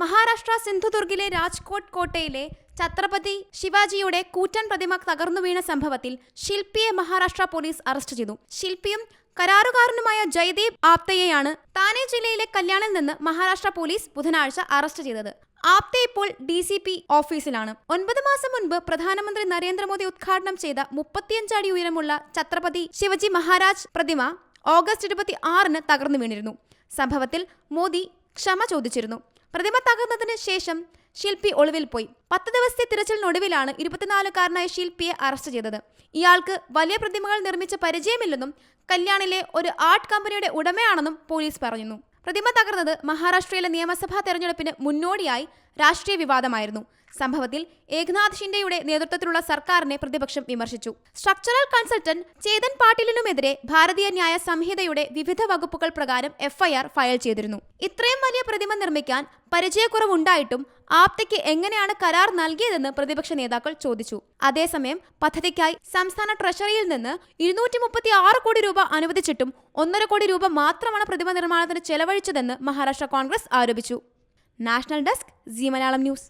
മഹാരാഷ്ട്ര സിന്ധുദുർഗിലെ രാജ്കോട്ട് കോട്ടയിലെ ഛത്രപതി ശിവാജിയുടെ കൂറ്റൻ പ്രതിമ തകർന്നു വീണ സംഭവത്തിൽ ശില്പിയെ മഹാരാഷ്ട്ര പോലീസ് അറസ്റ്റ് ചെയ്തു. ശില്പിയും കരാറുകാരനുമായ ജയദീപ് ആപ്തയെയാണ് താനെ ജില്ലയിലെ കല്യാണിൽ നിന്ന് മഹാരാഷ്ട്ര പോലീസ് ബുധനാഴ്ച അറസ്റ്റ് ചെയ്തത്. ആപ്തെ ഇപ്പോൾ ഡി സി പി ഓഫീസിലാണ്. ഒൻപത് മാസം മുൻപ് പ്രധാനമന്ത്രി നരേന്ദ്രമോദി ഉദ്ഘാടനം ചെയ്ത മുപ്പത്തിയഞ്ചടി ഉയരമുള്ള ഛത്രപതി ശിവജി മഹാരാജ് പ്രതിമ ഓഗസ്റ്റ് ഇരുപത്തി ആറിന് തകർന്നു വീണിരുന്നു. സംഭവത്തിൽ മോദി ക്ഷമ ചോദിച്ചിരുന്നു. പ്രതിമ തകർന്നതിന് ശേഷം ശില്പി ഒളിവിൽ പോയി. പത്ത് ദിവസത്തെ തിരച്ചിലിനൊടുവിലാണ് ഇരുപത്തിനാലുകാരനായ ശില്പിയെ അറസ്റ്റ് ചെയ്തത്. ഇയാൾക്ക് വലിയ പ്രതിമകൾ നിർമ്മിച്ച പരിചയമില്ലെന്നും കല്യാണിലെ ഒരു ആർട്ട് കമ്പനിയുടെ ഉടമയാണെന്നും പോലീസ് പറയുന്നു പ്രതിമ തകർന്നത് മഹാരാഷ്ട്രയിലെ നിയമസഭാ തെരഞ്ഞെടുപ്പിന് മുന്നോടിയായി രാഷ്ട്രീയ വിവാദമായിരുന്നു. സംഭവത്തിൽ ഏകനാഥ് ഷിൻഡെയുടെ നേതൃത്വത്തിലുള്ള സർക്കാരിനെ പ്രതിപക്ഷം വിമർശിച്ചു. സ്ട്രക്ചറൽ കൺസൾട്ടന്റ് ചേതൻ പാട്ടീലിനുമെതിരെ ഭാരതീയ ന്യായ സംഹിതയുടെ വിവിധ വകുപ്പുകൾ പ്രകാരം എഫ്ഐആർ ഫയൽ ചെയ്തിരുന്നു. ഇത്രയും വലിയ പ്രതിമ നിർമ്മിക്കാൻ പരിചയക്കുറവുണ്ടായിട്ടും ആപ്തയ്ക്ക് എങ്ങനെയാണ് കരാർ നൽകിയതെന്ന് പ്രതിപക്ഷ നേതാക്കൾ ചോദിച്ചു. അതേസമയം പദ്ധതിക്കായി സംസ്ഥാന ട്രഷറിയിൽ നിന്ന് ഇരുന്നൂറ്റി മുപ്പത്തി ആറ് കോടി രൂപ അനുവദിച്ചിട്ടും ഒന്നര കോടി രൂപ മാത്രമാണ് പ്രതിമ നിർമ്മാണത്തിന് ചെലവഴിച്ചതെന്ന് മഹാരാഷ്ട്ര കോൺഗ്രസ് ആരോപിച്ചു. National desk Zee Malayalam news.